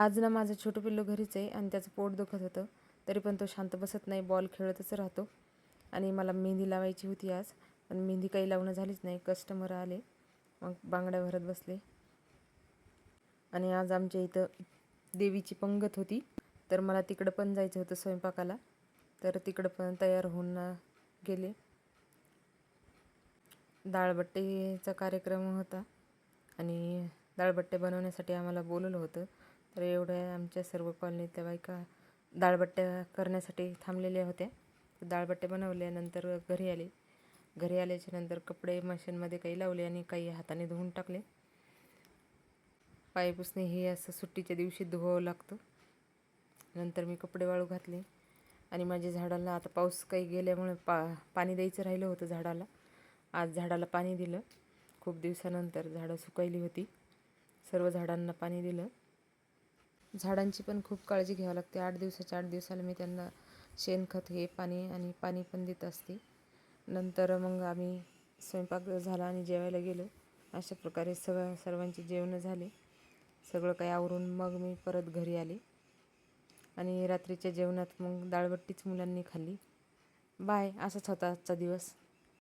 आज ना माझं छोटं पिल्लू घरीच आहे आणि त्याचं पोट दुखत होतं. तरी पण तो शांत बसत नाही बॉल खेळतच राहतो. आणि मला मेहंदी लावायची होती आज पण मेहंदी काही लावणं झालीच नाही. कस्टमर आले मग बांगड्या भरत बसले. आणि आज आमच्या इथं देवीची पंगत होती. तर मला तिकडं पण जायचं होतं स्वयंपाकाला. तर तिकडं पण तयार होऊन गेले. डाळबट्टीचा कार्यक्रम होता. आणि डाळबट्टे बनवण्यासाठी आम्हाला बोलवलं होतं. तर एवढ्या आमच्या सर्व कॉलनीतल्या बायका डाळबट्ट्या करण्यासाठी थांबलेल्या होत्या तर बनवल्यानंतर घरी आले. घरी आल्याच्यानंतर कपडे मशीनमध्ये काही लावले आणि काही हाताने धुवून टाकले. पाय पुसणे हे असं सुट्टीच्या दिवशी धुवावं लागतं. नंतर मी कपडे वाळू घातले आणि माझ्या झाडाला आता पाऊस काही गेल्यामुळे पा पाणी द्यायचं राहिलं होतं झाडाला. आज झाडाला पाणी दिलं. खूप दिवसानंतर झाडं सुकायली होती. सर्व झाडांना पाणी दिलं. झाडांची पण खूप काळजी घ्यावी लागते. आठ दिवसाच्या आठ दिवसाला मी त्यांना शेणखत हे पाणी आणि पाणी पण देत असते. नंतर मग आम्ही स्वयंपाक झाला आणि जेवायला गेलो. अशा प्रकारे सगळं सर्वांचे जेवणं झाले. सगळं काही आवरून मग मी परत घरी आले. आणि रात्रीच्या जेवणात मग डाळबट्टीच मुलांनी खाल्ली. बाय असाच होता आजचा दिवस.